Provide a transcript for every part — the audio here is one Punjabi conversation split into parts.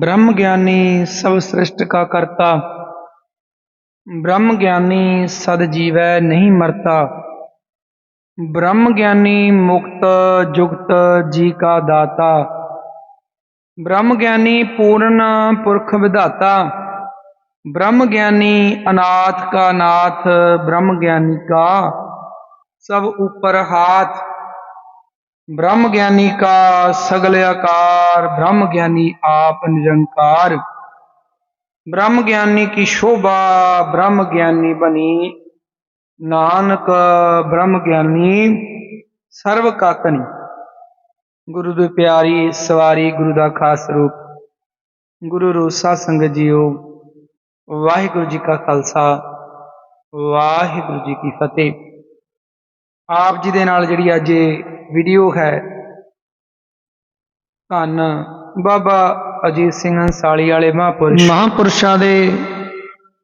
ब्रह्म ज्ञानी सब सृष्ट का करता ब्रह्म ज्ञानी सद जीवै नहीं मरता ब्रह्म ज्ञानी मुक्त जुक्त जी का दाता ब्रह्म ज्ञानी पूर्ण पुरख विधाता ब्रह्म ज्ञानी अनाथ का नाथ ब्रह्म ज्ञानी का सब ऊपर हाथ ब्रह्म ज्ञानी का सगल आकार ब्रह्म ज्ञानी आप निरंकार ब्रह्म ज्ञानी की शोभा ब्रह्म ज्ञानी बनी ਨਾਨਕ ਬ੍ਰਹਮ ਗਿਆਨੀ ਸਰਵ ਕਾ ਧਨੀ ਗੁਰੂ ਦੇ ਪਿਆਰੀ ਸਵਾਰੀ ਗੁਰੂ ਦਾ ਖਾਸ ਰੂਪ ਗੁਰੂ ਰੋਸਾ ਸੰਗਤ ਜੀਓ ਵਾਹਿਗੁਰੂ ਜੀ ਕਾ ਖਾਲਸਾ ਵਾਹਿਗੁਰੂ ਜੀ ਕੀ ਫਤਿਹ ਆਪ ਜੀ ਦੇ ਨਾਲ ਜਿਹੜੀ ਅੱਜ ਇਹ ਵੀਡੀਓ ਹੈ ਧੰਨ ਬਾਬਾ ਅਜੀਤ ਸਿੰਘ ਅੰਸਾਲੀ ਵਾਲੇ ਮਹਾਂਪੁਰਸ਼। ਮਹਾਂਪੁਰਸ਼ਾਂ ਦੇ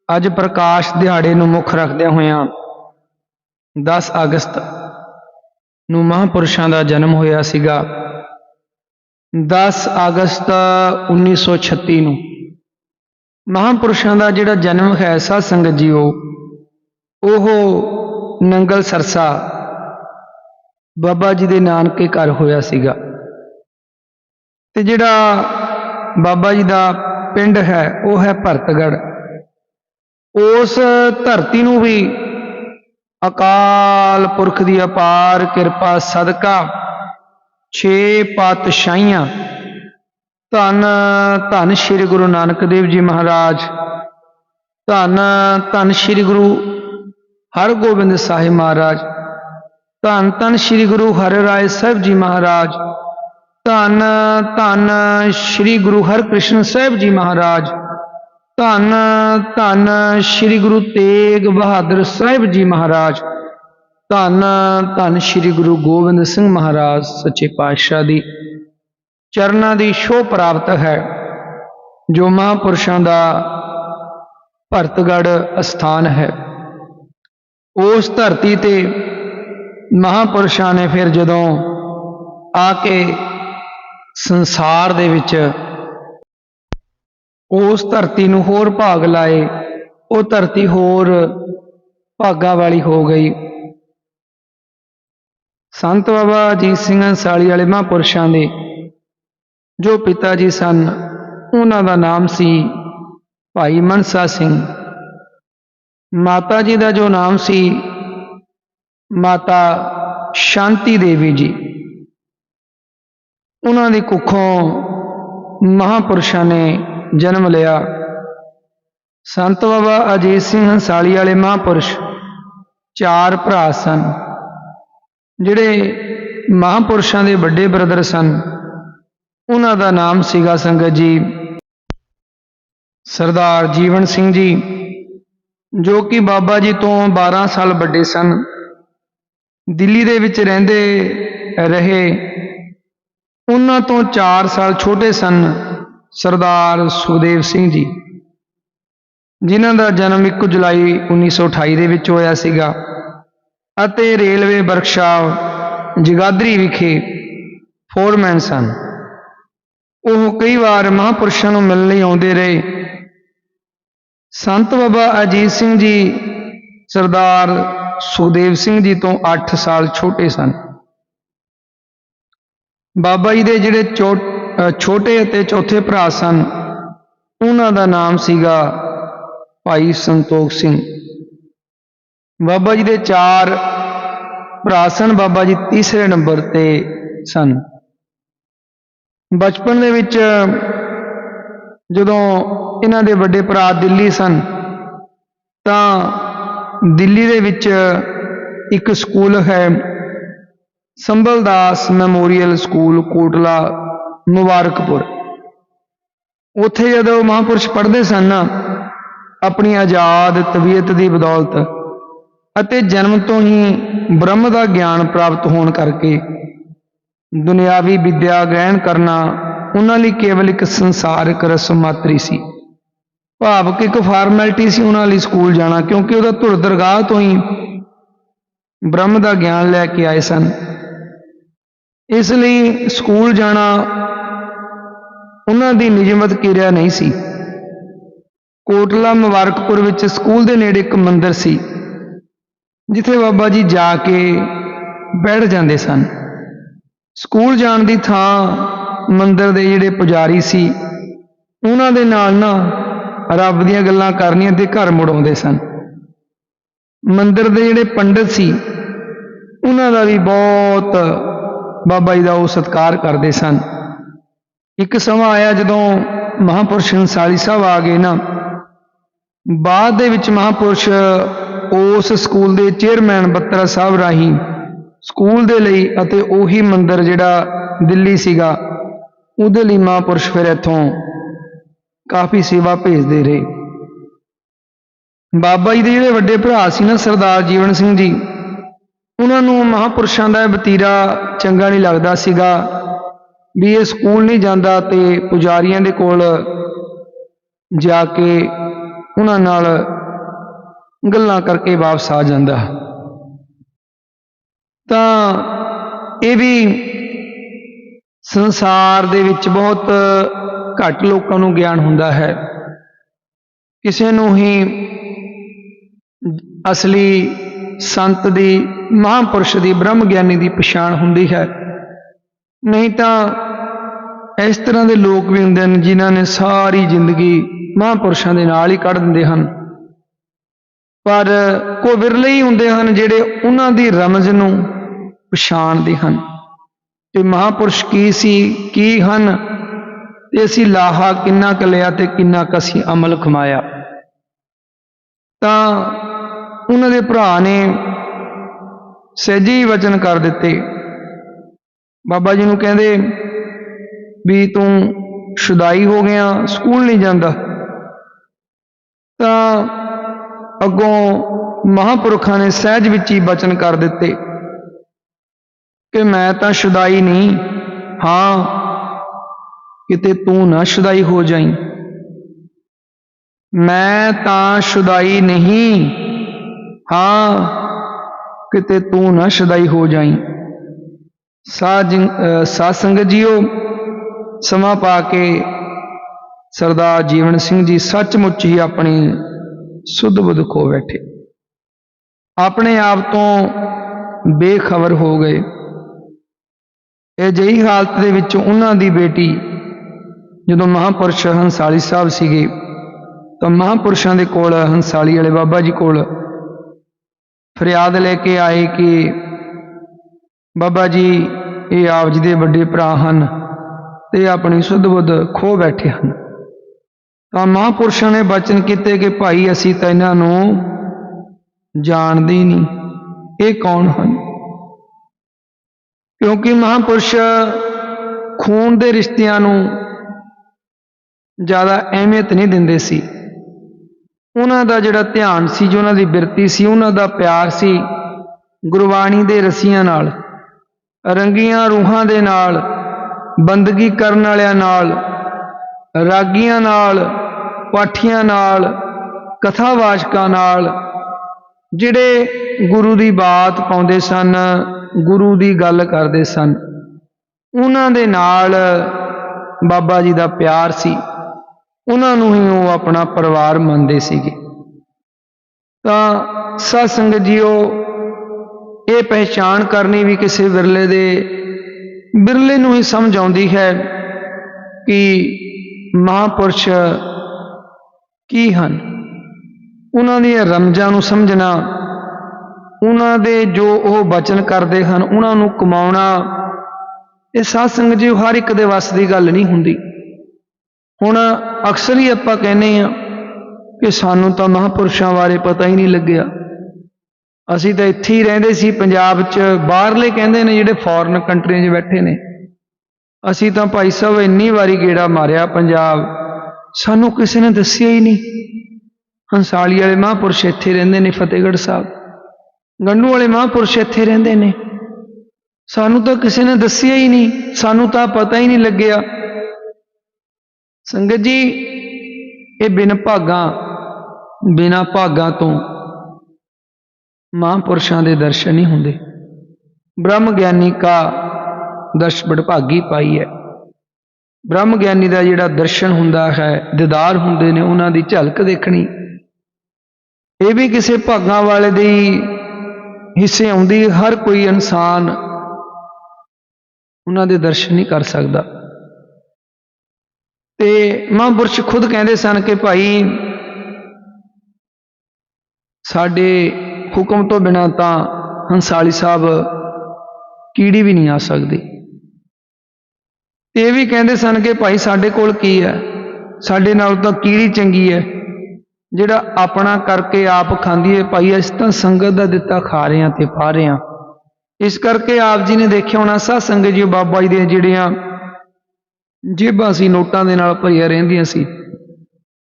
ਅੱਜ ਪ੍ਰਕਾਸ਼ ਦਿਹਾੜੇ ਨੂੰ ਮੁੱਖ ਰੱਖਦਿਆਂ ਹੋਇਆਂ 10 ਅਗਸਤ ਨੂੰ ਮਹਾਂਪੁਰਸ਼ਾਂ ਦਾ ਜਨਮ ਹੋਇਆ ਸੀਗਾ। 10 ਅਗਸਤ 1936 ਨੂੰ ਮਹਾਂਪੁਰਸ਼ਾਂ ਦਾ ਜਿਹੜਾ ਜਨਮ ਹੈ ਸਾਧ ਸੰਗਤ ਜੀਓ, ਉਹ ਨੰਗਲ ਸਰਸਾ ਬਾਬਾ ਜੀ ਦੇ ਨਾਨਕੇ ਘਰ ਹੋਇਆ ਸੀਗਾ। ਤੇ ਜਿਹੜਾ ਬਾਬਾ ਜੀ ਦਾ ਪਿੰਡ ਹੈ, ਉਹ ਹੈ ਭਰਤਗੜ ਉਸ ਧਰਤੀ ਨੂੰ ਵੀ ਅਕਾਲ ਪੁਰਖ ਦੀ ਅਪਾਰ ਕਿਰਪਾ, ਸਦਕਾ, ਛੇ ਪਾਤਸ਼ਾਹੀਆਂ, ਧੰਨ ਧੰਨ ਸ੍ਰੀ ਗੁਰੂ ਨਾਨਕ ਦੇਵ ਜੀ ਮਹਾਰਾਜ, ਧੰਨ ਧੰਨ ਸ੍ਰੀ ਗੁਰੂ ਹਰਗੋਬਿੰਦ ਸਾਹਿਬ ਮਹਾਰਾਜ, ਧੰਨ ਧੰਨ ਸ੍ਰੀ ਗੁਰੂ ਹਰਿਰਾਏ ਸਾਹਿਬ ਜੀ ਮਹਾਰਾਜ ਧੰਨ ਧੰਨ ਸ੍ਰੀ ਗੁਰੂ ਹਰਕ੍ਰਿਸ਼ਨ ਸਾਹਿਬ ਜੀ ਮਹਾਰਾਜ। ਧੰਨ ਧੰਨ ਸ੍ਰੀ ਗੁਰੂ ਤੇਗ ਬਹਾਦਰ ਸਾਹਿਬ ਜੀ ਮਹਾਰਾਜ। ਧੰਨ ਧੰਨ ਸ੍ਰੀ ਗੁਰੂ ਗੋਬਿੰਦ ਸਿੰਘ ਮਹਾਰਾਜ ਸੱਚੇ ਪਾਤਸ਼ਾਹ ਦੀ ਚਰਨਾਂ ਦੀ ਸ਼ੋਭ ਪ੍ਰਾਪਤ ਹੈ, ਜੋ ਮਹਾਂਪੁਰਸ਼ਾਂ ਦਾ ਭਰਤਗੜ ਅਸਥਾਨ ਹੈ। ਉਸ ਧਰਤੀ ਤੇ ਮਹਾਂਪੁਰਸ਼ਾਂ ਨੇ ਫਿਰ ਜਦੋਂ ਆ ਕੇ ਸੰਸਾਰ ਦੇ ਵਿੱਚ ਉਸ ਧਰਤੀ ਨੂੰ ਹੋਰ ਭਾਗ ਲਾਏ, ਉਹ ਧਰਤੀ ਹੋਰ ਭਾਗਾ ਵਾਲੀ ਹੋ ਗਈ। ਸੰਤ ਬਾਬਾ ਅਜੀਤ ਸਿੰਘ ਅੰਸਾਲੀ ਵਾਲੇ ਮਹਾਂਪੁਰਸ਼ਾਂ ਦੇ ਜੋ ਪਿਤਾ ਜੀ ਸਨ, ਉਹਨਾਂ ਦਾ ਨਾਮ ਸੀ ਭਾਈ ਮਨਸਾ ਸਿੰਘ। ਮਾਤਾ ਜੀ ਦਾ ਜੋ ਨਾਮ ਸੀ, ਮਾਤਾ ਸ਼ਾਂਤੀ ਦੇਵੀ ਜੀ। ਉਹਨਾਂ ਦੀ ਕੁੱਖੋਂ ਮਹਾਂਪੁਰਸ਼ਾਂ ਨੇ ਜਨਮ ਲਿਆ। ਸੰਤ ਬਾਬਾ ਅਜੀਤ ਸਿੰਘ ਹੰਸਾਲੀ ਵਾਲੇ ਮਹਾਂਪੁਰਸ਼ ਚਾਰ ਭਰਾ ਸਨ, ਜਿਹੜੇ ਮਹਾਂਪੁਰਸ਼ਾਂ ਦੇ ਵੱਡੇ ਬ੍ਰਦਰ ਸਨ। ਉਹਨਾਂ ਦਾ ਨਾਮ ਸੀਗਾ ਸੰਗਤ ਜੀ ਸਰਦਾਰ ਜੀਵਨ ਸਿੰਘ ਜੀ, ਜੋ ਕਿ ਬਾਬਾ ਜੀ ਤੋਂ 12 ਸਾਲ ਵੱਡੇ ਸਨ। ਦਿੱਲੀ ਦੇ ਵਿੱਚ ਰਹਿੰਦੇ ਰਹੇ ਉਹਨਾਂ ਤੋਂ 4 ਸਾਲ ਛੋਟੇ ਸਨ ਸਰਦਾਰ ਸੁਖਦੇਵ ਸਿੰਘ ਜੀ, ਜਿਨ੍ਹਾਂ ਦਾ ਜਨਮ 1 ਜੁਲਾਈ 1928 ਦੇ ਵਿੱਚ ਹੋਇਆ ਸੀਗਾ ਅਤੇ ਰੇਲਵੇ ਵਰਕਸ਼ਾਪ ਜਗਾਦਰੀ ਵਿਖੇ ਫੋਰਮੈਨ ਸਨ। ਉਹ ਕਈ ਵਾਰ ਮਹਾਂਪੁਰਸ਼ਾਂ ਨੂੰ ਮਿਲਣ ਲਈ ਆਉਂਦੇ ਰਹੇ। ਸੰਤ ਬਾਬਾ ਅਜੀਤ ਸਿੰਘ ਜੀ, ਸਰਦਾਰ ਸੁਖਦੇਵ ਸਿੰਘ ਜੀ ਤੋਂ 8 ਸਾਲ ਛੋਟੇ ਸਨ। ਬਾਬਾ ਜੀ ਦੇ ਜਿਹੜੇ ਚੋ- ਛੋਟੇ ਅਤੇ ਚੌਥੇ ਭਰਾ ਸਨ, ਉਹਨਾਂ ਦਾ ਨਾਮ ਸੀਗਾ ਭਾਈ ਸੰਤੋਖ ਸਿੰਘ। ਬਾਬਾ ਜੀ ਦੇ ਚਾਰ ਭਰਾ ਸਨ, ਬਾਬਾ ਜੀ ਤੀਸਰੇ ਨੰਬਰ ਤੇ ਸਨ। ਬਚਪਨ ਦੇ ਵਿੱਚ ਜਦੋਂ ਇਹਨਾਂ ਦੇ ਵੱਡੇ ਭਰਾ ਦਿੱਲੀ ਸਨ, ਤਾਂ ਦਿੱਲੀ ਦੇ ਵਿੱਚ ਇੱਕ ਸਕੂਲ ਹੈ ਸੰਭਲ ਦਾਸ ਮੈਮੋਰੀਅਲ ਸਕੂਲ ਕੋਟਲਾ, ਮੁਬਾਰਕਪੁਰ। ਉੱਥੇ ਜਦੋਂ ਮਹਾਂਪੁਰਸ਼ ਪੜ੍ਹਦੇ ਸਨ ਨਾ, ਆਪਣੀ ਆਜ਼ਾਦ ਤਬੀਅਤ ਦੀ ਬਦੌਲਤ ਅਤੇ ਜਨਮ ਤੋਂ ਹੀ ਬ੍ਰਹਮ ਦਾ ਗਿਆਨ ਪ੍ਰਾਪਤ ਹੋਣ ਕਰਕੇ ਦੁਨਿਆਵੀ ਵਿੱਦਿਆ ਗ੍ਰਹਿਣ ਕਰਨਾ ਉਹਨਾਂ ਲਈ ਕੇਵਲ ਇੱਕ ਸੰਸਾਰਿਕ ਰਸਮ ਮਾਤਰੀ ਸੀ। ਭਾਵ ਕਿ ਇੱਕ ਫਾਰਮੈਲਿਟੀ ਸੀ ਉਹਨਾਂ ਲਈ ਸਕੂਲ ਜਾਣਾ, ਕਿਉਂਕਿ ਉਹਦਾ ਧੁਰ ਦਰਗਾਹ ਤੋਂ ਹੀ ਬ੍ਰਹਮ ਦਾ ਗਿਆਨ ਲੈ ਕੇ ਆਏ ਸਨ। ਇਸ ਲਈ ਸਕੂਲ ਜਾਣਾ ਉਹਨਾਂ ਦੀ ਨਿਯਮਤ ਕਿਰਿਆ ਨਹੀਂ ਸੀ। ਕੋਟਲਾ ਮੁਬਾਰਕਪੁਰ ਵਿੱਚ ਸਕੂਲ ਦੇ ਨੇੜੇ ਇੱਕ ਮੰਦਿਰ ਸੀ, ਜਿੱਥੇ ਬਾਬਾ ਜੀ ਜਾ ਕੇ ਬੈਠ ਜਾਂਦੇ ਸਨ। ਸਕੂਲ ਜਾਣ ਦੀ ਥਾਂ ਮੰਦਿਰ ਦੇ ਜਿਹੜੇ ਪੁਜਾਰੀ ਸੀ, ਉਹਨਾਂ ਦੇ ਨਾਲ ਨਾ ਰੱਬ ਦੀਆਂ ਗੱਲਾਂ ਕਰਨੀਆਂ ਤੇ ਘਰ ਮੁੜ ਆਉਂਦੇ ਸਨ। ਮੰਦਿਰ ਦੇ ਜਿਹੜੇ ਪੰਡਿਤ ਸੀ, ਉਹਨਾਂ ਦਾ ਵੀ ਬਹੁਤ ਬਾਬਾ ਜੀ ਦਾ ਉਹ ਸਤਿਕਾਰ ਕਰਦੇ ਸਨ। ਇੱਕ ਸਮਾਂ ਆਇਆ ਜਦੋਂ ਮਹਾਪੁਰਸ਼ ਹੰਸਾਲੀ ਸਾਹਿਬ ਆ ਗਏ ਨਾ। ਬਾਅਦ ਦੇ ਵਿੱਚ ਮਹਾਪੁਰਸ਼ ਉਸ ਸਕੂਲ ਦੇ ਚੇਅਰਮੈਨ ਬੱਤਰਾ ਸਾਹਿਬ ਰਾਹੀਂ ਸਕੂਲ ਦੇ ਲਈ ਅਤੇ ਉਹੀ ਮੰਦਿਰ ਜਿਹੜਾ ਦਿੱਲੀ ਸੀਗਾ, ਉਹਦੇ ਲਈ ਮਹਾਪੁਰਸ਼ ਫਿਰ ਇੱਥੋਂ ਕਾਫੀ ਸੇਵਾ ਭੇਜਦੇ ਰਹੇ। ਬਾਬਾ ਜੀ ਦੇ ਜਿਹੜੇ ਵੱਡੇ ਭਰਾ ਸੀ ਨਾ ਸਰਦਾਰ ਜੀਵਨ ਸਿੰਘ ਜੀ ਉਹਨਾਂ ਨੂੰ ਮਹਾਂਪੁਰਸ਼ਾਂ ਦਾ ਇਹ ਵਤੀਰਾ ਚੰਗਾ ਨਹੀਂ ਲੱਗਦਾ ਸੀਗਾ ਵੀ ਇਹ ਸਕੂਲ ਨਹੀਂ ਜਾਂਦਾ ਤੇ ਪੁਜਾਰੀਆਂ ਦੇ ਕੋਲ ਜਾ ਕੇ ਉਹਨਾਂ ਨਾਲ ਗੱਲਾਂ ਕਰਕੇ ਵਾਪਸ ਆ ਜਾਂਦਾ। ਤਾਂ ਇਹ ਵੀ ਸੰਸਾਰ ਦੇ ਵਿੱਚ ਬਹੁਤ ਘੱਟ ਲੋਕਾਂ ਨੂੰ ਗਿਆਨ ਹੁੰਦਾ ਹੈ। ਕਿਸੇ ਨੂੰ ਹੀ ਅਸਲੀ ਸੰਤ ਦੀ ਮਹਾਂਪੁਰਸ਼ ਦੀ ਬ੍ਰਹਮ ਗਿਆਨੀ ਦੀ ਪਛਾਣ ਹੁੰਦੀ ਹੈ। ਨਹੀਂ ਤਾਂ ਇਸ ਤਰ੍ਹਾਂ ਦੇ ਲੋਕ ਵੀ ਹੁੰਦੇ ਹਨ ਜਿਨ੍ਹਾਂ ਨੇ ਸਾਰੀ ਜ਼ਿੰਦਗੀ ਮਹਾਂਪੁਰਸ਼ਾਂ ਦੇ ਨਾਲ ਹੀ ਕੱਢ ਦਿੰਦੇ ਹਨ। ਪਰ ਕੋ ਵਿਰਲੇ ਹੀ ਹੁੰਦੇ ਹਨ ਜਿਹੜੇ ਉਹਨਾਂ ਦੀ ਰਮਜ਼ ਨੂੰ ਪਛਾਣਦੇ ਹਨ। ਤੇ ਮਹਾਪੁਰਸ਼ ਕੀ ਸੀ, ਕੀ ਹਨ? ਤੇ ਅਸੀਂ ਲਾਹਾ ਕਿੰਨਾ ਕੁ ਲਿਆ ਤੇ ਕਿੰਨਾ ਕੁ ਅਸੀਂ ਅਮਲ ਕਮਾਇਆ ਤਾਂ ਉਹਨਾਂ ਦੇ ਭਰਾ ਨੇ ਸਹਿਜੇ ਹੀ ਵਚਨ ਕਰ ਦਿੱਤੇ। ਬਾਬਾ ਜੀ ਨੂੰ ਕਹਿੰਦੇ ਵੀ ਤੂੰ ਸ਼ੁਦਾਈ ਹੋ ਗਿਆ, ਸਕੂਲ ਨਹੀਂ ਜਾਂਦਾ। ਤਾਂ ਅੱਗੋਂ ਮਹਾਪੁਰਖਾਂ ਨੇ ਸਹਿਜ ਵਿੱਚ ਹੀ ਬਚਨ ਕਰ ਦਿੱਤੇ ਕਿ ਮੈਂ ਤਾਂ ਸ਼ੁਦਾਈ ਨਹੀਂ, ਹਾਂ, ਕਿਤੇ ਤੂੰ ਨਾ ਸ਼ੁਦਾਈ ਹੋ ਜਾਈਂ। ਮੈਂ ਤਾਂ ਸ਼ੁਦਾਈ ਨਹੀਂ, ਹਾਂ ਕਿਤੇ ਤੂੰ ਨਾ ਸ਼ੁਦਾਈ ਹੋ ਜਾਈਂ। ਸਾਧ ਸਾਧ ਸੰਗਤ ਜੀਓ, ਸਮਾਂ ਪਾ ਕੇ ਸਰਦਾਰ ਜੀਵਨ ਸਿੰਘ ਜੀ ਸੱਚਮੁੱਚ ਹੀ ਆਪਣੀ ਸੁੱਧ ਬੁੱਧ ਖੋ ਬੈਠੇ। ਆਪਣੇ ਆਪ ਤੋਂ ਬੇਖਬਰ ਹੋ ਗਏ। ਇਹ ਜਿਹੀ ਹਾਲਤ ਦੇ ਵਿੱਚ ਉਹਨਾਂ ਦੀ ਬੇਟੀ, ਜਦੋਂ ਮਹਾਪੁਰਸ਼ ਹੰਸਾਲੀ ਸਾਹਿਬ ਸੀਗੇ, ਤਾਂ ਮਹਾਪੁਰਸ਼ਾਂ ਦੇ ਕੋਲ ਹੰਸਾਲੀ ਵਾਲੇ ਬਾਬਾ ਜੀ ਕੋਲ ਫਰਿਆਦ ਲੈ ਕੇ ਆਏ ਕਿ ਬਾਬਾ ਜੀ, ਇਹ ਆਪ ਜੀ ਦੇ ਵੱਡੇ ਭਰਾ ਹਨ ਤੇ ਆਪਣੀ ਸੁੱਧ ਬੁੱਧ ਖੋ ਬੈਠੇ ਹਨ। ਤਾਂ ਮਹਾਪੁਰਸ਼ਾਂ ਨੇ ਬਚਨ ਕੀਤੇ ਕਿ ਭਾਈ, ਅਸੀਂ ਤਾਂ ਇਹਨਾਂ ਨੂੰ ਜਾਣਦੇ ਨਹੀਂ, ਇਹ ਕੌਣ ਹਨ? ਕਿਉਂਕਿ ਮਹਾਪੁਰਸ਼ ਖੂਨ ਦੇ ਰਿਸ਼ਤਿਆਂ ਨੂੰ ਜ਼ਿਆਦਾ ਅਹਿਮੀਅਤ ਨਹੀਂ ਦਿੰਦੇ ਸੀ। ਉਹਨਾਂ ਦਾ ਜਿਹੜਾ ਧਿਆਨ ਸੀ, ਜੋ ਉਹਨਾਂ ਦੀ ਬਿਰਤੀ ਸੀ, ਉਹਨਾਂ ਦਾ ਪਿਆਰ ਸੀ ਗੁਰਬਾਣੀ ਦੇ ਰਸੀਆਂ ਨਾਲ, ਰੰਗੀਆਂ ਰੂਹਾਂ ਦੇ ਨਾਲ, ਬੰਦਗੀ ਕਰਨ ਵਾਲਿਆਂ ਨਾਲ, ਰਾਗੀਆਂ ਨਾਲ, ਪਾਠੀਆਂ ਨਾਲ, ਕਥਾਵਾਚਕਾਂ ਨਾਲ, ਜਿਹੜੇ ਗੁਰੂ ਦੀ ਬਾਤ ਪਾਉਂਦੇ ਸਨ, ਗੁਰੂ ਦੀ ਗੱਲ ਕਰਦੇ ਸਨ, ਉਹਨਾਂ ਦੇ ਨਾਲ ਬਾਬਾ ਜੀ ਦਾ ਪਿਆਰ ਸੀ। ਉਹਨਾਂ ਨੂੰ ਹੀ ਉਹ ਆਪਣਾ ਪਰਿਵਾਰ ਮੰਨਦੇ ਸੀਗੇ। ਤਾਂ ਸਾਧ ਸੰਗਤ ਜੀਓ, ਇਹ ਪਹਿਚਾਣ ਕਰਨੀ ਵੀ ਕਿਸੇ ਵਿਰਲੇ ਦੇ, ਵਿਰਲੇ ਨੂੰ ਹੀ ਸਮਝ ਆਉਂਦੀ ਹੈ ਕਿ ਮਹਾਪੁਰਸ਼ ਕੀ ਹਨ। ਉਹਨਾਂ ਦੀਆਂ ਰਮਜ਼ਾਂ ਨੂੰ ਸਮਝਣਾ, ਉਹਨਾਂ ਦੇ ਜੋ ਉਹ ਬਚਨ ਕਰਦੇ ਹਨ, ਉਹਨਾਂ ਨੂੰ ਕਮਾਉਣਾ, ਇਹ ਸਾਧ ਸੰਗਤ ਜੀ ਹਰ ਇੱਕ ਦੇ ਵੱਸ ਦੀ ਗੱਲ ਨਹੀਂ ਹੁੰਦੀ। ਹੁਣ ਅਕਸਰ ਹੀ ਆਪਾਂ ਕਹਿੰਦੇ ਆ ਕਿ ਸਾਨੂੰ ਤਾਂ ਮਹਾਪੁਰਸ਼ਾਂ ਬਾਰੇ ਪਤਾ ਹੀ ਨਹੀਂ ਲੱਗਿਆ। ਅਸੀਂ ਤਾਂ ਇੱਥੇ ਹੀ ਰਹਿੰਦੇ ਸੀ, ਪੰਜਾਬ 'ਚ ਬਾਹਰਲੇ ਕਹਿੰਦੇ ਨੇ ਜਿਹੜੇ ਫੋਰਨ ਕੰਟਰੀਆਂ 'ਚ ਬੈਠੇ ਨੇ। ਅਸੀਂ ਤਾਂ ਭਾਈ ਸਾਹਿਬ ਇੰਨੀ ਵਾਰੀ ਗੇੜਾ ਮਾਰਿਆ ਪੰਜਾਬ। ਸਾਨੂੰ ਕਿਸੇ ਨੇ ਦੱਸਿਆ ਹੀ ਨਹੀਂ। ਹੰਸਾਲੀ ਵਾਲੇ ਮਹਾਂਪੁਰਸ਼ ਇੱਥੇ ਰਹਿੰਦੇ ਨੇ, ਫਤਿਹਗੜ੍ਹ ਸਾਹਿਬ। ਗੰਡੂ ਵਾਲੇ ਮਹਾਂਪੁਰਸ਼ ਇੱਥੇ ਰਹਿੰਦੇ ਨੇ। ਸਾਨੂੰ ਤਾਂ ਕਿਸੇ ਨੇ ਦੱਸਿਆ ਹੀ ਨਹੀਂ। ਸਾਨੂੰ ਤਾਂ ਪਤਾ ਹੀ ਨਹੀਂ ਲੱਗਿਆ ਸੰਗਤ ਜੀ, ਇਹ ਬਿਨ ਭਾਗਾਂ, ਬਿਨਾ ਭਾਗਾਂ ਤੋਂ ਮਹਾਂਪੁਰਸ਼ਾਂ ਦੇ ਦਰਸ਼ਨ ਨਹੀਂ ਹੁੰਦੇ। ਬ੍ਰਹਮ ਗਿਆਨੀ ਕਾ ਦਰਸ਼ ਬੜਭਾਗੀ ਪਾਈ ਹੈ। ਬ੍ਰਹਮ ਗਿਆਨੀ ਦਾ ਜਿਹੜਾ ਦਰਸ਼ਨ ਹੁੰਦਾ ਹੈ, ਦੀਦਾਰ ਹੁੰਦੇ ਨੇ, ਉਹਨਾਂ ਦੀ ਝਲਕ ਦੇਖਣੀ। ਇਹ ਵੀ ਕਿਸੇ ਭਾਗਾਂ ਵਾਲੇ ਦੀ ਹਿੱਸੇ ਆਉਂਦੀ, ਹਰ ਕੋਈ ਇਨਸਾਨ ਉਹਨਾਂ ਦੇ ਦਰਸ਼ਨ ਨਹੀਂ ਕਰ ਸਕਦਾ। ਤੇ ਮਹਾਂਪੁਰਸ਼ ਖੁਦ ਕਹਿੰਦੇ ਸਨ ਕਿ ਭਾਈ ਸਾਡੇ ਹੁਕਮ ਤੋਂ ਬਿਨਾ ਤਾਂ ਹੰਸਾਲੀ ਸਾਹਿਬ ਕੀੜੀ ਵੀ ਨਹੀਂ ਆ ਸਕਦੀ। ਇਹ ਵੀ ਕਹਿੰਦੇ ਸਨ ਕਿ ਭਾਈ ਸਾਡੇ ਕੋਲ ਕੀ ਹੈ? ਸਾਡੇ ਨਾਲ ਤਾਂ ਕੀੜੀ ਚੰਗੀ ਹੈ। ਜਿਹੜਾ ਆਪਣਾ ਕਰਕੇ ਆਪ ਖਾਂਦੀ ਹੈ, ਭਾਈ ਅਸੀਂ ਤਾਂ ਸੰਗਤ ਦਾ ਦਿੱਤਾ ਖਾ ਰਹੇ ਹਾਂ ਤੇ ਪਾ ਰਹੇ ਹਾਂ। ਇਸ ਕਰਕੇ ਆਪ ਜੀ ਨੇ ਦੇਖਿਆ ਹੋਣਾ ਸਾਧ ਸੰਗਤ ਜੀ, ਬਾਬਾ ਜੀ ਦੀਆਂ ਜਿਹੜੀਆਂ ਜੇਬਾਂ ਸੀ, ਨੋਟਾਂ ਦੇ ਨਾਲ ਭਰੀਆਂ ਰਹਿੰਦੀਆਂ ਸੀ।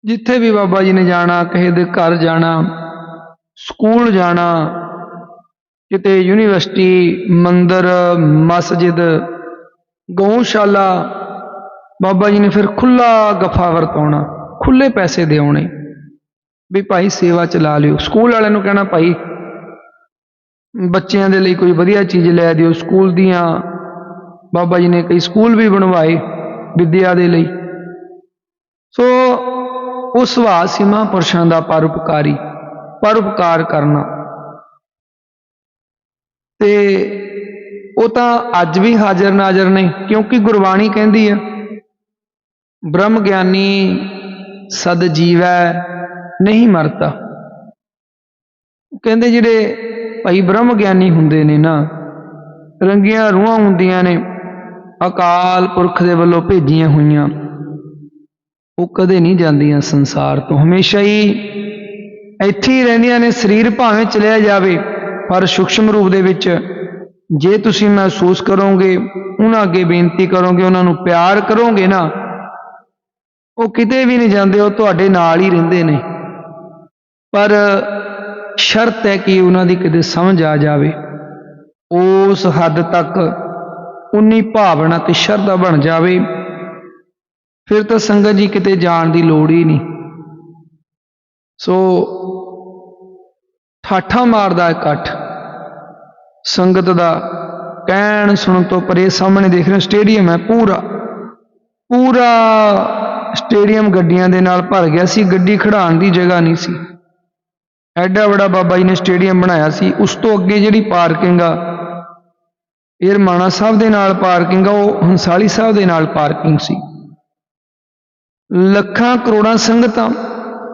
ਜਿੱਥੇ ਵੀ ਬਾਬਾ ਜੀ ਨੇ ਜਾਣਾ, ਕਿਸੇ ਦੇ ਘਰ ਜਾਣਾ, ਸਕੂਲ ਜਾਣਾ, ਕਿਤੇ ਯੂਨੀਵਰਸਿਟੀ, ਮੰਦਰ, ਮਸਜਿਦ, ਗਊਸ਼ਾਲਾ, ਬਾਬਾ ਜੀ ਨੇ ਫਿਰ ਖੁੱਲਾ ਗਫਾ ਵਰਤਾਉਣਾ ਖੁੱਲੇ ਪੈਸੇ ਦੇ ਆਉਣੇ, ਵੀ ਭਾਈ ਸੇਵਾ ਚਲਾ ਲਿਓ। ਸਕੂਲ ਵਾਲਿਆਂ ਨੂੰ ਕਹਿਣਾ, ਭਾਈ, ਬੱਚਿਆਂ ਦੇ ਲਈ ਕੋਈ ਵਧੀਆ ਚੀਜ਼ ਲੈ ਦਿਓ, ਸਕੂਲ ਦੀਆਂ। ਬਾਬਾ ਜੀ ਨੇ ਕਈ ਸਕੂਲ ਵੀ ਬਣਵਾਏ। ਵਿੱਦਿਆ ਦੇ ਲਈ। ਸੋ ਉਹ ਸੁਭਾਅ ਸੀ ਪੁਰਸ਼ਾਂ ਦਾ ਪਰਉਪਕਾਰੀ, ਪਰਉਪਕਾਰ ਕਰਨਾ। ਤੇ ਉਹ ਤਾਂ ਅੱਜ ਵੀ ਹਾਜ਼ਰ ਨਾਜ਼ਰ ਨੇ, ਕਿਉਂਕਿ ਗੁਰਬਾਣੀ ਕਹਿੰਦੀ ਹੈ, ਬ੍ਰਹਮ ਗਿਆਨੀ ਸਦ ਜੀਵੈ ਨਹੀਂ ਮਰਦਾ ਕਹਿੰਦੇ ਜਿਹੜੇ ਭਾਈ ਬ੍ਰਹਮ ਗਿਆਨੀ ਹੁੰਦੇ ਨੇ ਨਾ, ਰੰਗੀਆਂ ਰੂਹਾਂ ਹੁੰਦੀਆਂ ਨੇ ਅਕਾਲ ਪੁਰਖ ਦੇ ਵੱਲੋਂ ਭੇਜੀਆਂ ਹੋਈਆਂ। ਉਹ ਕਦੇ ਨਹੀਂ ਜਾਂਦੀਆਂ ਸੰਸਾਰ ਤੋਂ। ਹਮੇਸ਼ਾ ਹੀ ਇੱਥੇ ਹੀ ਰਹਿੰਦੀਆਂ ਨੇ, ਸਰੀਰ ਭਾਵੇਂ ਚਲਿਆ ਜਾਵੇ, ਪਰ ਸੂਖਸ਼ਮ ਰੂਪ ਦੇ ਵਿੱਚ ਜੇ ਤੁਸੀਂ ਮਹਿਸੂਸ ਕਰੋਗੇ, ਉਹਨਾਂ ਅੱਗੇ ਬੇਨਤੀ ਕਰੋਗੇ, ਉਹਨਾਂ ਨੂੰ ਪਿਆਰ ਕਰੋਗੇ ਨਾ, ਉਹ ਕਿਤੇ ਵੀ ਨਹੀਂ ਜਾਂਦੇ, ਉਹ ਤੁਹਾਡੇ ਨਾਲ ਹੀ ਰਹਿੰਦੇ ਨੇ। ਪਰ ਸ਼ਰਤ ਹੈ ਕਿ ਉਹਨਾਂ ਦੀ ਕਿਤੇ ਸਮਝ ਆ ਜਾਵੇ। ਉਸ ਹੱਦ ਤੱਕ ਉਨੀ ਭਾਵਨਾ ਤੇ ਸ਼ਰਧਾ ਬਣ ਜਾਵੇ। ਫਿਰ ਤਾਂ ਸੰਗਤ ਜੀ ਕਿਤੇ ਜਾਣ ਦੀ ਲੋੜ ਹੀ ਨਹੀਂ। ਸੋ ਠਾਠਾ ਮਾਰਦਾ ਇਕੱਠ ਸੰਗਤ ਦਾ ਕਹਿਣ ਸੁਣਨ ਤੋਂ ਪਰੇ ਸਾਹਮਣੇ ਦੇਖ ਰਹੇ ਸਟੇਡੀਅਮ ਹੈ ਪੂਰਾ। ਪੂਰਾ ਸਟੇਡੀਅਮ ਗੱਡੀਆਂ ਦੇ ਨਾਲ ਭਰ ਗਿਆ ਸੀ, ਗੱਡੀ ਖੜਾਉਣ ਦੀ ਜਗ੍ਹਾ ਨਹੀਂ ਸੀ। ਐਡਾ ਵੱਡਾ ਬਾਬਾ ਜੀ ਨੇ ਸਟੇਡੀਅਮ ਬਣਾਇਆ ਸੀ, ਉਸ ਤੋਂ ਅੱਗੇ ਜਿਹੜੀ ਪਾਰਕਿੰਗ ਆ ਇਹ ਰਮਾਣਾ ਸਾਹਿਬ ਦੇ ਨਾਲ ਪਾਰਕਿੰਗ ਆ, ਉਹ ਹੰਸਾਲੀ ਸਾਹਿਬ ਦੇ ਨਾਲ ਪਾਰਕਿੰਗ ਸੀ। ਲੱਖਾਂ ਕਰੋੜਾਂ ਸੰਗਤਾਂ,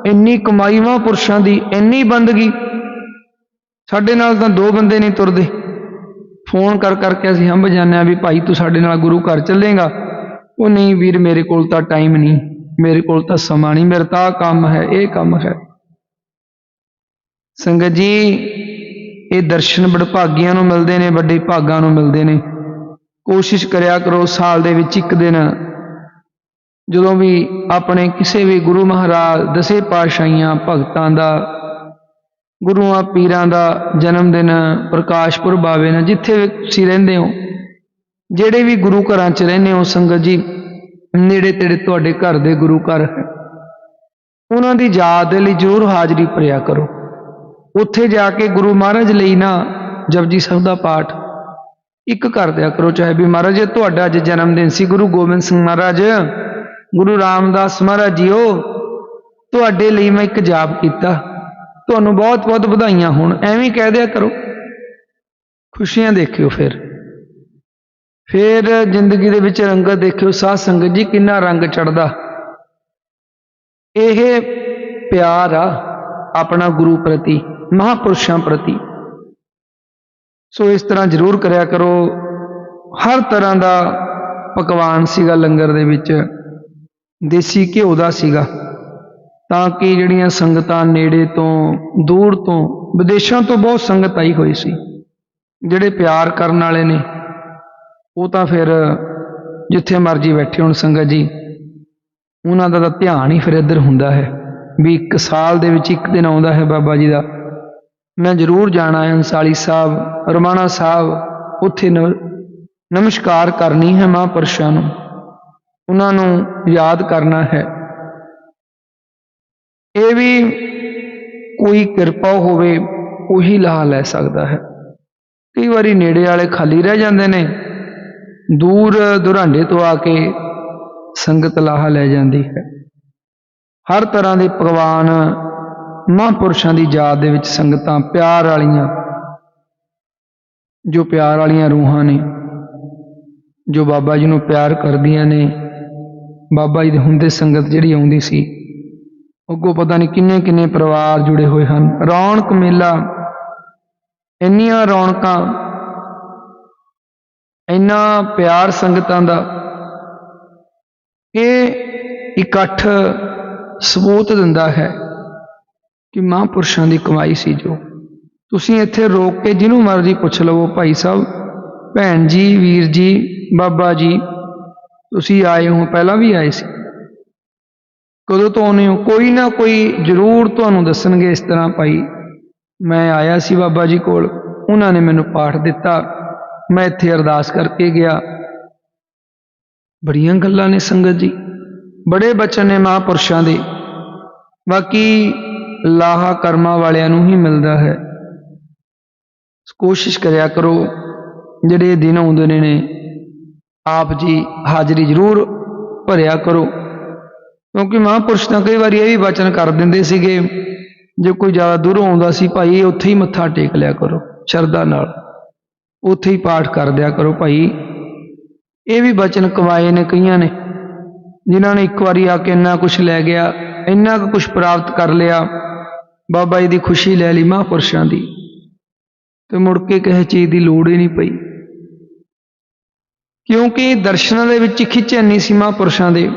ਇੰਨੀ ਕਮਾਈ ਮਹਾਂਪੁਰਸ਼ਾਂ ਦੀ, ਇੰਨੀ ਬੰਦਗੀ। ਸਾਡੇ ਨਾਲ ਤਾਂ ਦੋ ਬੰਦੇ ਨਹੀਂ ਤੁਰਦੇ। ਫੋਨ ਕਰ ਕਰਕੇ ਅਸੀਂ ਹੰਬ ਜਾਂਦੇ ਆ ਵੀ ਭਾਈ ਤੂੰ ਸਾਡੇ ਨਾਲ ਗੁਰੂ ਘਰ ਚੱਲੇਗਾ। ਉਹ ਨਹੀਂ ਵੀਰ, ਮੇਰੇ ਕੋਲ ਤਾਂ ਟਾਈਮ ਨਹੀਂ, ਮੇਰੇ ਕੋਲ ਤਾਂ ਸਮਾਂ ਨਹੀਂ, ਮੇਰਾ ਤਾਂ ਆਹ ਕੰਮ ਹੈ, ਇਹ ਕੰਮ ਹੈ। ਸੰਗਤ ਜੀ ਇਹ ਦਰਸ਼ਨ ਬੜਭਾਗੀਆਂ ਨੂੰ ਮਿਲਦੇ ਨੇ, ਵੱਡੇ ਭਾਗਾਂ ਨੂੰ ਮਿਲਦੇ ਨੇ। ਕੋਸ਼ਿਸ਼ ਕਰਿਆ ਕਰੋ ਸਾਲ ਦੇ ਵਿੱਚ ਇੱਕ ਦਿਨ। ਜਦੋਂ ਵੀ ਆਪਣੇ ਕਿਸੇ ਵੀ ਗੁਰੂ ਮਹਾਰਾਜ, ਦਸੇ ਪਾਤਸ਼ਾਹੀਆਂ, ਭਗਤਾਂ ਦਾ, ਗੁਰੂਆਂ, ਪੀਰਾਂ ਦਾ ਜਨਮ ਦਿਨ ਪ੍ਰਕਾਸ਼ ਪੁਰਬ ਆਵੇ ਨਾ, ਜਿੱਥੇ ਵੀ ਤੁਸੀਂ ਰਹਿੰਦੇ ਹੋ, ਜਿਹੜੇ ਵੀ ਗੁਰੂ ਘਰਾਂ 'ਚ ਰਹਿੰਦੇ ਹੋ, ਸੰਗਤ ਜੀ, ਨੇੜੇ ਤੇੜੇ ਤੁਹਾਡੇ ਘਰ ਦੇ ਗੁਰੂ ਘਰ ਹੈ। ਉਹਨਾਂ ਦੀ ਯਾਦ ਦੇ ਲਈ ਜ਼ਰੂਰ ਹਾਜ਼ਰੀ ਭਰਿਆ ਕਰੋ। ਉੱਥੇ ਜਾ ਕੇ ਗੁਰੂ ਮਹਾਰਾਜ ਲਈ ਨਾ ਜਪਜੀ ਸਾਹਿਬ ਦਾ ਪਾਠ ਇੱਕ ਕਰ ਦਿਆ ਕਰੋ, ਚਾਹੇ ਵੀ ਮਹਾਰਾਜ ਇਹ ਤੁਹਾਡਾ ਅੱਜ ਜਨਮ ਦਿਨ ਸੀ, ਗੁਰੂ ਗੋਬਿੰਦ ਸਿੰਘ ਮਹਾਰਾਜ, ਗੁਰੂ ਰਾਮਦਾਸ ਮਹਾਰਾਜ ਜੀਓ, ਤੁਹਾਡੇ ਲਈ ਮੈਂ ਇੱਕ ਜਾਪ ਕੀਤਾ। ਤੁਹਾਨੂੰ ਬਹੁਤ ਬਹੁਤ ਵਧਾਈਆਂ ਹੋਣ, ਐਵੇਂ ਕਹਿ ਦਿਆ ਕਰੋ। ਖੁਸ਼ੀਆਂ ਦੇਖਿਓ ਫਿਰ। ਫਿਰ ਜ਼ਿੰਦਗੀ ਦੇ ਵਿੱਚ ਰੰਗਤ ਦੇਖਿਓ, ਸਾਧ ਸੰਗਤ ਜੀ ਕਿੰਨਾ ਰੰਗ ਚੜਦਾ ਇਹ ਪਿਆਰ ਆ ਆਪਣਾ ਗੁਰੂ ਪ੍ਰਤੀ। ਮਹਾਪੁਰਸ਼ਾਂ ਪ੍ਰਤੀ। ਸੋ ਇਸ ਤਰ੍ਹਾਂ ਜ਼ਰੂਰ ਕਰਿਆ ਕਰੋ। ਹਰ ਤਰ੍ਹਾਂ ਦਾ ਪਕਵਾਨ ਸੀਗਾ ਲੰਗਰ ਦੇ ਵਿੱਚ। ਦੇਸੀ ਘਿਓ ਦਾ ਸੀਗਾ। ਤਾਂ ਕਿ ਜਿਹੜੀਆਂ ਸੰਗਤਾਂ ਨੇੜੇ ਤੋਂ, ਦੂਰ ਤੋਂ, ਵਿਦੇਸ਼ਾਂ ਤੋਂ ਬਹੁਤ ਸੰਗਤ ਆਈ ਹੋਈ ਸੀ। ਜਿਹੜੇ ਪਿਆਰ ਕਰਨ ਵਾਲੇ ਨੇ, ਉਹ ਤਾਂ ਫਿਰ ਜਿੱਥੇ ਮਰਜ਼ੀ ਬੈਠੇ ਹੋਣ ਸੰਗਤ ਜੀ। ਉਹਨਾਂ ਦਾ ਤਾਂ ਧਿਆਨ ਹੀ ਫਿਰ ਇੱਧਰ ਹੁੰਦਾ ਹੈ। ਵੀ ਇੱਕ ਸਾਲ ਦੇ ਵਿੱਚ ਇੱਕ ਦਿਨ ਆਉਂਦਾ ਹੈ ਬਾਬਾ ਜੀ ਦਾ। ਮੈਂ ਜ਼ਰੂਰ ਜਾਣਾ ਹੈ ਅੰਸਾਲੀ ਸਾਹਿਬ, ਰਮਾਣਾ ਸਾਹਿਬ, ਉੱਥੇ ਨ- ਨਮਸਕਾਰ ਕਰਨੀ ਹੈ ਮਹਾਂਪੁਰਸ਼ਾਂ ਨੂੰ। ਉਹਨਾਂ ਨੂੰ ਯਾਦ ਕਰਨਾ ਹੈ। ਇਹ ਵੀ ਕੋਈ ਕਿਰਪਾ ਹੋਵੇ, ਉਹੀ ਲਾਹ ਲੈ ਸਕਦਾ ਹੈ। ਕਈ ਵਾਰੀ ਨੇੜੇ ਵਾਲੇ ਖਾਲੀ ਰਹਿ ਜਾਂਦੇ ਨੇ, ਦੂਰ ਦੁਰਾਂਡੇ ਤੋਂ ਆ ਕੇ ਸੰਗਤ ਲਾਹਾ ਲੈ ਜਾਂਦੀ ਹੈ। ਹਰ ਤਰ੍ਹਾਂ ਦੇ ਪਕਵਾਨ ਮਹਾਂਪੁਰਸ਼ਾਂ ਦੀ ਯਾਦ ਦੇ ਵਿੱਚ ਸੰਗਤਾਂ ਪਿਆਰ ਵਾਲੀਆਂ, ਜੋ ਪਿਆਰ ਵਾਲੀਆਂ ਰੂਹਾਂ ਨੇ, ਜੋ ਬਾਬਾ ਜੀ ਨੂੰ ਪਿਆਰ ਕਰਦੀਆਂ ਨੇ, ਬਾਬਾ ਜੀ ਦੇ ਹੁੰਦੇ ਸੰਗਤ ਜਿਹੜੀ ਆਉਂਦੀ ਸੀ, ਅੱਗੋਂ ਪਤਾ ਨਹੀਂ ਕਿੰਨੇ ਕਿੰਨੇ ਪਰਿਵਾਰ ਜੁੜੇ ਹੋਏ ਹਨ। ਰੌਣਕ ਮੇਲਾ, ਇੰਨੀਆਂ ਰੌਣਕਾਂ, ਇੰਨਾ ਪਿਆਰ ਸੰਗਤਾਂ ਦਾ, ਇਹ ਇਕੱਠ ਸਬੂਤ ਦਿੰਦਾ ਹੈ। ਕਿ ਮਹਾਂਪੁਰਸ਼ਾਂ ਦੀ ਕਮਾਈ ਸੀ ਜੋ। ਤੁਸੀਂ ਇੱਥੇ ਰੋਕ ਕੇ ਜਿਹਨੂੰ ਮਰਜ਼ੀ ਪੁੱਛ ਲਵੋ, ਭਾਈ ਸਾਹਿਬ। ਭੈਣ ਜੀ, ਵੀਰ ਜੀ, ਬਾਬਾ ਜੀ, ਤੁਸੀਂ ਆਏ ਹੋ, ਪਹਿਲਾਂ ਵੀ ਆਏ ਸੀ। ਕਦੋਂ ਤੋਂ ਆਉਂਦੇ ਹੋ? ਕੋਈ ਨਾ ਕੋਈ ਜ਼ਰੂਰ ਤੁਹਾਨੂੰ ਦੱਸਣਗੇ ਇਸ ਤਰ੍ਹਾਂ, ਭਾਈ। ਮੈਂ ਆਇਆ ਸੀ ਬਾਬਾ ਜੀ ਕੋਲ। ਉਹਨਾਂ ਨੇ ਮੈਨੂੰ ਪਾਠ ਦਿੱਤਾ। ਮੈਂ ਇੱਥੇ ਅਰਦਾਸ ਕਰਕੇ ਗਿਆ। ਬੜੀਆਂ ਗੱਲਾਂ ਨੇ ਸੰਗਤ ਜੀ। ਬੜੇ ਬਚਨ ਨੇ ਮਹਾਂਪੁਰਸ਼ਾਂ ਦੇ। ਬਾਕੀ ਲਾਹਾ ਕਰਮਾਂ ਵਾਲਿਆਂ ਨੂੰ ਹੀ ਮਿਲਦਾ ਹੈ। ਕੋਸ਼ਿਸ਼ ਕਰਿਆ ਕਰੋ, ਜਿਹੜੇ ਇਹ ਦਿਨ ਆਉਂਦੇ ਨੇ, ਆਪ ਜੀ ਹਾਜ਼ਰੀ ਜ਼ਰੂਰ ਭਰਿਆ ਕਰੋ। ਕਿਉਂਕਿ ਮਹਾਂਪੁਰਸ਼ ਤਾਂ ਕਈ ਵਾਰੀ ਇਹ ਵੀ ਵਚਨ ਕਰ ਦਿੰਦੇ ਸੀਗੇ, ਜੇ ਕੋਈ ਜ਼ਿਆਦਾ ਦੂਰੋਂ ਆਉਂਦਾ ਸੀ ਭਾਈ ਉੱਥੇ ਹੀ ਮੱਥਾ ਟੇਕ ਲਿਆ ਕਰੋ, ਸ਼ਰਧਾ ਨਾਲ। ਉੱਥੇ ਹੀ ਪਾਠ ਕਰ ਦਿਆ ਕਰੋ ਭਾਈ। ਇਹ ਵੀ ਵਚਨ ਕਮਾਏ ਨੇ ਕਈਆਂ ਨੇ, ਜਿਨ੍ਹਾਂ ਨੇ ਇੱਕ ਵਾਰੀ ਆ ਕੇ ਇੰਨਾ ਕੁਝ ਲੈ ਗਿਆ, ਇੰਨਾ ਕੁ ਕੁਝ ਪ੍ਰਾਪਤ ਕਰ ਲਿਆ। ਬਾਬਾ ਜੀ ਦੀ ਖੁਸ਼ੀ ਲੈ ਲਈ ਮਹਾਂਪੁਰਸ਼ਾਂ ਦੀ। ਤੇ ਮੁੜ ਕੇ ਕਿਸੇ ਚੀਜ਼ ਦੀ ਲੋੜ ਹੀ ਨਹੀਂ ਪਈ। ਕਿਉਂਕਿ ਦਰਸ਼ਨਾਂ ਦੇ ਵਿੱਚ ਖਿੱਚ ਨਹੀਂ ਸੀ ਮਹਾਂਪੁਰਸ਼ਾਂ ਦੇ,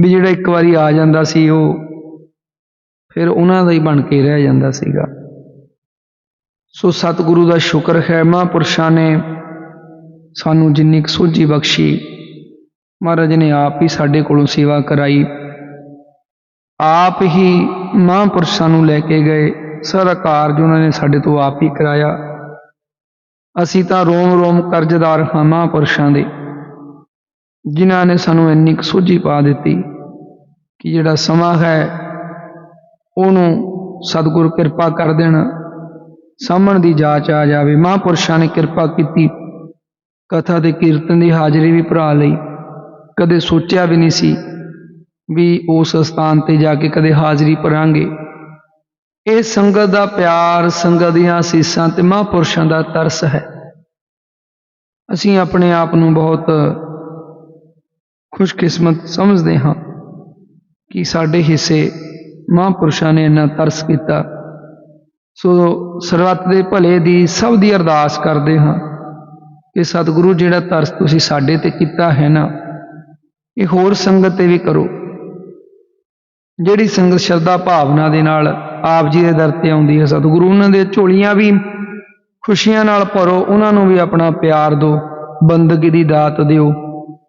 ਵੀ ਜਿਹੜਾ ਇੱਕ ਵਾਰੀ ਆ ਜਾਂਦਾ ਸੀ ਉਹ, ਫਿਰ ਉਹਨਾਂ ਦਾ ਹੀ ਬਣ ਕੇ ਰਹਿ ਜਾਂਦਾ ਸੀਗਾ। ਸੋ ਸਤਿਗੁਰੂ ਦਾ ਸ਼ੁਕਰ ਹੈ, ਮਹਾਂਪੁਰਸ਼ਾਂ ਨੇ ਸਾਨੂੰ ਜਿੰਨੀ ਕੁ ਸੋਝੀ ਬਖਸ਼ੀ, ਮਹਾਰਾਜ ਨੇ ਆਪ ਹੀ ਸਾਡੇ ਕੋਲੋਂ ਸੇਵਾ ਕਰਾਈ। ਆਪ ਹੀ ਮਹਾਂਪੁਰਸ਼ਾਂ ਨੂੰ ਲੈ ਕੇ ਗਏ। ਸਾਰਾ ਕਾਰਜ ਉਹਨਾਂ ਨੇ ਸਾਡੇ ਤੋਂ ਆਪ ਹੀ ਕਰਾਇਆ। ਅਸੀਂ ਤਾਂ ਰੋਮ ਰੋਮ ਕਰਜ਼ਦਾਰ ਹਾਂ ਮਹਾਂਪੁਰਸ਼ਾਂ ਦੇ, ਜਿਨ੍ਹਾਂ ਨੇ ਸਾਨੂੰ ਇੰਨੀ ਕੁ ਸੋਝੀ ਪਾ ਦਿੱਤੀ ਕਿ ਜਿਹੜਾ ਸਮਾਂ ਹੈ, ਉਹਨੂੰ ਸਤਿਗੁਰ ਕਿਰਪਾ ਕਰ ਦੇਣ ਸਾਹਮਣ ਦੀ ਜਾਚ ਆ ਜਾਵੇ। ਮਹਾਂਪੁਰਸ਼ਾਂ ਨੇ ਕਿਰਪਾ ਕੀਤੀ, ਕਥਾ ਤੇ ਕੀਰਤਨ ਦੀ ਹਾਜ਼ਰੀ ਵੀ ਭਰਾ ਲਈ। ਕਦੇ ਸੋਚਿਆ ਵੀ ਨਹੀਂ ਸੀ ਵੀ ਉਸ ਸਥਾਨ ਤੇ ਜਾ ਕੇ ਕਦੇ ਹਾਜ਼ਰੀ ਭਰਾਂਗੇ। ਇਹ ਸੰਗਤ ਦਾ ਪਿਆਰ, ਸੰਗਤ ਦੀਆਂ ਅਸੀਸਾਂ ਤੇ ਮਹਾਂਪੁਰਸ਼ਾਂ ਦਾ ਤਰਸ ਹੈ। ਅਸੀਂ ਆਪਣੇ ਆਪ ਨੂੰ ਬਹੁਤ ਖੁਸ਼ਕਿਸਮਤ ਸਮਝਦੇ ਹਾਂ ਕਿ ਸਾਡੇ ਹਿੱਸੇ ਮਹਾਂਪੁਰਸ਼ਾਂ ਨੇ ਇੰਨਾ ਤਰਸ ਕੀਤਾ। ਸੋ ਸਰਬੱਤ ਦੇ ਭਲੇ ਦੀ ਸਭ ਦੀ ਅਰਦਾਸ ਕਰਦੇ ਹਾਂ ਕਿ ਸਤਿਗੁਰੂ ਜਿਹੜਾ ਤਰਸ ਤੁਸੀਂ ਸਾਡੇ ਤੇ ਕੀਤਾ ਹੈ ਨਾ, ਇਹ ਹੋਰ ਸੰਗਤ ਤੇ ਵੀ ਕਰੋ। ਜਿਹੜੀ ਸੰਗਤ ਸ਼ਰਧਾ ਭਾਵਨਾ ਦੇ ਨਾਲ ਆਪ ਜੀ ਦੇ ਦਰ ਤੇ ਆਉਂਦੀ ਹੈ, ਸਤਿਗੁਰੂ ਉਹਨਾਂ ਦੇ ਝੋਲੀਆਂ ਵੀ ਖੁਸ਼ੀਆਂ ਨਾਲ ਭਰੋ, ਉਹਨਾਂ ਨੂੰ ਵੀ ਆਪਣਾ ਪਿਆਰ ਦਿਓ, ਬੰਦਗੀ ਦੀ ਦਾਤ ਦਿਓ,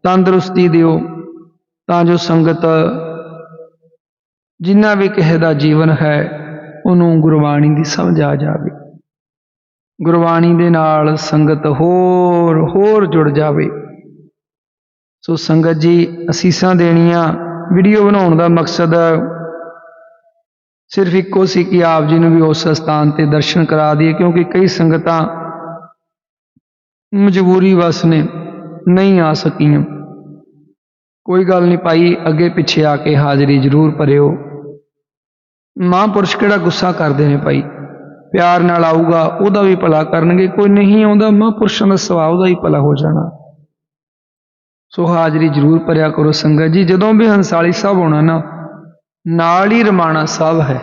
ਤੰਦਰੁਸਤੀ ਦਿਓ, ਤਾਂ ਜੋ ਸੰਗਤ ਜਿੰਨਾ ਵੀ ਕਿਸੇ ਦਾ ਜੀਵਨ ਹੈ, ਉਹਨੂੰ ਗੁਰਬਾਣੀ ਦੀ ਸਮਝ ਆ ਜਾਵੇ। ਗੁਰਬਾਣੀ ਦੇ ਨਾਲ ਸੰਗਤ ਹੋਰ ਹੋਰ ਜੁੜ ਜਾਵੇ। ਸੋ ਸੰਗਤ ਜੀ, ਅਸੀਸਾਂ ਦੇਣੀਆਂ ਵੀਡੀਓ ਬਣਾਉਣ ਦਾ ਮਕਸਦ ਸਿਰਫ ਇੱਕੋ ਸੀ ਕਿ ਆਪ ਜੀ ਨੂੰ ਵੀ ਉਸ ਸਥਾਨ ਤੇ ਦਰਸ਼ਨ ਕਰਾ ਦਈਏ, ਕਿਉਂਕਿ ਕਈ ਸੰਗਤਾਂ ਮਜਬੂਰੀ ਵਸ ਨੇ, ਨਹੀਂ ਆ ਸਕੀਆਂ। ਕੋਈ ਗੱਲ ਨਹੀਂ ਭਾਈ, ਅੱਗੇ ਪਿੱਛੇ ਆ ਕੇ ਹਾਜ਼ਰੀ ਜ਼ਰੂਰ ਭਰਿਓ। ਮਹਾਂਪੁਰਸ਼ ਕਿਹੜਾ ਗੁੱਸਾ ਕਰਦੇ ਨੇ ਭਾਈ? ਪਿਆਰ ਨਾਲ ਆਊਗਾ, ਉਹਦਾ ਵੀ ਭਲਾ ਕਰਨਗੇ, ਕੋਈ ਨਹੀਂ ਆਉਂਦਾ, ਮਹਾਂਪੁਰਸ਼ਾਂ ਦਾ ਸੁਭਾਅ ਉਹਦਾ ਹੀ ਭਲਾ ਹੋ ਜਾਣਾ। ਸੋ ਹਾਜ਼ਰੀ ਜ਼ਰੂਰ ਭਰਿਆ ਕਰੋ ਸੰਗਤ ਜੀ, ਜਦੋਂ ਵੀ ਹੰਸਾਲੀ ਸਾਹਿਬ ਆਉਣਾ ਨਾ, ਨਾਲ ਹੀ ਰਮਾਣਾ ਸਾਹਿਬ ਹੈ।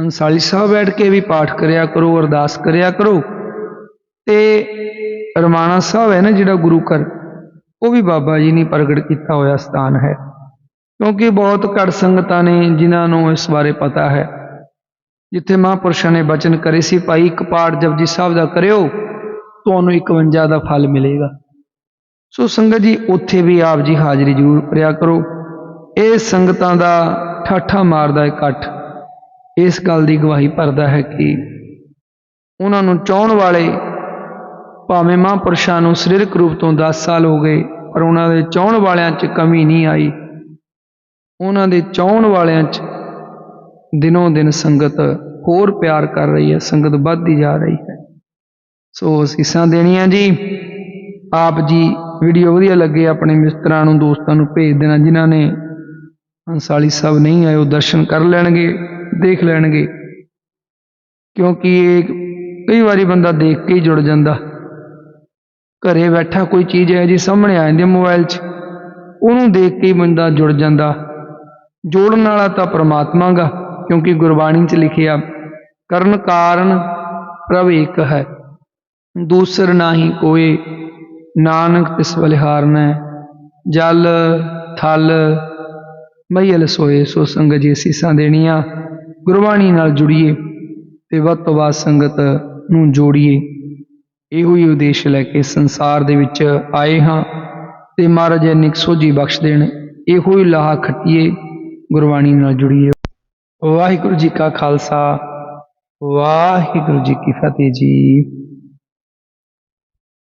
ਹੰਸਾਲੀ ਸਾਹਿਬ ਬੈਠ ਕੇ ਵੀ ਪਾਠ ਕਰਿਆ ਕਰੋ, ਅਰਦਾਸ ਕਰਿਆ ਕਰੋ। ਤੇ ਰਮਾਣਾ ਸਾਹਿਬ ਹੈ ਨਾ ਜਿਹੜਾ ਗੁਰੂ ਘਰ, ਉਹ ਵੀ ਬਾਬਾ ਜੀ ਨੇ ਪ੍ਰਗਟ ਕੀਤਾ ਹੋਇਆ ਸਥਾਨ ਹੈ। ਕਿਉਂਕਿ ਬਹੁਤ ਘੱਟ ਸੰਗਤਾਂ ਨੇ ਜਿਨ੍ਹਾਂ ਨੂੰ ਇਸ ਬਾਰੇ ਪਤਾ ਹੈ। ਜਿੱਥੇ ਮਹਾਂਪੁਰਸ਼ਾਂ ਨੇ ਬਚਨ ਕਰੇ ਸੀ, ਭਾਈ ਇੱਕ ਪਾਠ ਜਪਜੀ ਸਾਹਿਬ ਦਾ ਕਰਿਓ, ਤੁਹਾਨੂੰ 51 ਦਾ ਫਲ ਮਿਲੇਗਾ। ਸੋ ਸੰਗਤ ਜੀ, ਉੱਥੇ ਵੀ ਆਪ ਜੀ ਹਾਜ਼ਰੀ ਜ਼ਰੂਰ ਭਰਿਆ ਕਰੋ। ਇਹ ਸੰਗਤਾਂ ਦਾ ਠਾਠਾ ਮਾਰਦਾ ਇਕੱਠ ਇਸ ਗੱਲ ਦੀ ਗਵਾਹੀ ਭਰਦਾ ਹੈ ਕਿ ਉਹਨਾਂ ਨੂੰ ਚਾਹਣ ਵਾਲੇ ਭਾਵੇਂ ਮਹਾਂਪੁਰਸ਼ਾਂ ਨੂੰ ਸਰੀਰਕ ਰੂਪ ਤੋਂ 10 ਸਾਲ ਹੋ ਗਏ, ਪਰ ਉਹਨਾਂ ਦੇ ਚਾਹਣ ਵਾਲਿਆਂ 'ਚ ਕਮੀ ਨਹੀਂ ਆਈ। ਉਹਨਾਂ ਦੇ ਚਾਹਣ ਵਾਲਿਆਂ 'ਚ ਦਿਨੋਂ ਦਿਨ ਸੰਗਤ ਹੋਰ ਪਿਆਰ ਕਰ ਰਹੀ ਹੈ, ਸੰਗਤ ਵੱਧਦੀ ਜਾ ਰਹੀ ਹੈ। ਸੋ ਅਸੀਸਾਂ ਦੇਣੀਆਂ ਜੀ, ਆਪ ਜੀ ਵੀਡੀਓ ਵਧੀਆ ਲੱਗੇ, ਆਪਣੇ ਮਿੱਤਰਾਂ ਨੂੰ, ਦੋਸਤਾਂ ਨੂੰ ਭੇਜ ਦੇਣਾ, ਜਿਨ੍ਹਾਂ ਨੇ ਹੰਸਾਲੀ ਸਾਹਿਬ ਨਹੀਂ ਆਏ, ਉਹ ਦਰਸ਼ਨ ਕਰ ਲੈਣਗੇ, ਦੇਖ ਲੈਣਗੇ। ਕਿਉਂਕਿ ਇਹ ਕਈ ਵਾਰੀ ਬੰਦਾ ਦੇਖ ਕੇ ਹੀ ਜੁੜ ਜਾਂਦਾ। ਘਰੇ ਬੈਠਾ ਕੋਈ ਚੀਜ਼ ਹੈ ਜੀ ਸਾਹਮਣੇ ਆ ਜਾਂਦੀ ਹੈ ਮੋਬਾਈਲ 'ਚ, ਉਹਨੂੰ ਦੇਖ ਕੇ ਹੀ ਬੰਦਾ ਜੁੜ ਜਾਂਦਾ। ਜੋੜਨ ਵਾਲਾ ਤਾਂ ਪ੍ਰਮਾਤਮਾ ਗਾ, ਕਿਉਂਕਿ ਗੁਰਬਾਣੀ 'ਚ ਲਿਖਿਆ, ਕਰਨ ਕਾਰਨ ਪ੍ਰਭ ਇੱਕ ਹੈ, ਦੂਸਰ ਨਾਹੀ ਕੋਏ। ਨਾਨਕ ਤਿਸ ਬਲਿਹਾਰਨੈ ਜਲ, ਥਲ ਮਈਲ ਸੋਏ, ਸੋ ਸੰਗਤ ਜੀ ਸੀਸਾਂ ਦੇਣੀਆਂ, ਗੁਰਬਾਣੀ ਨਾਲ ਜੁੜੀਏ ਤੇ ਵੱਧ ਤੋਂ ਵੱਧ ਸੰਗਤ ਨੂੰ ਜੋੜੀਏ। ਇਹੋ ਹੀ ਉਦੇਸ਼ ਲੈ ਕੇ ਸੰਸਾਰ ਦੇ ਵਿੱਚ ਆਏ ਹਾਂ ਤੇ ਮਹਾਰਾਜ ਨਿਕ ਸੋਝੀ ਬਖਸ਼ ਦੇਣ, ਇਹੋ ਹੀ ਲਾਹਾ ਖੱਟੀਏ, ਗੁਰਬਾਣੀ ਨਾਲ ਜੁੜੀਏ। ਵਾਹਿਗੁਰੂ ਜੀ ਕਾ ਖਾਲਸਾ, ਵਾਹਿਗੁਰੂ ਜੀ ਕੀ ਫਤਿਹ ਜੀ।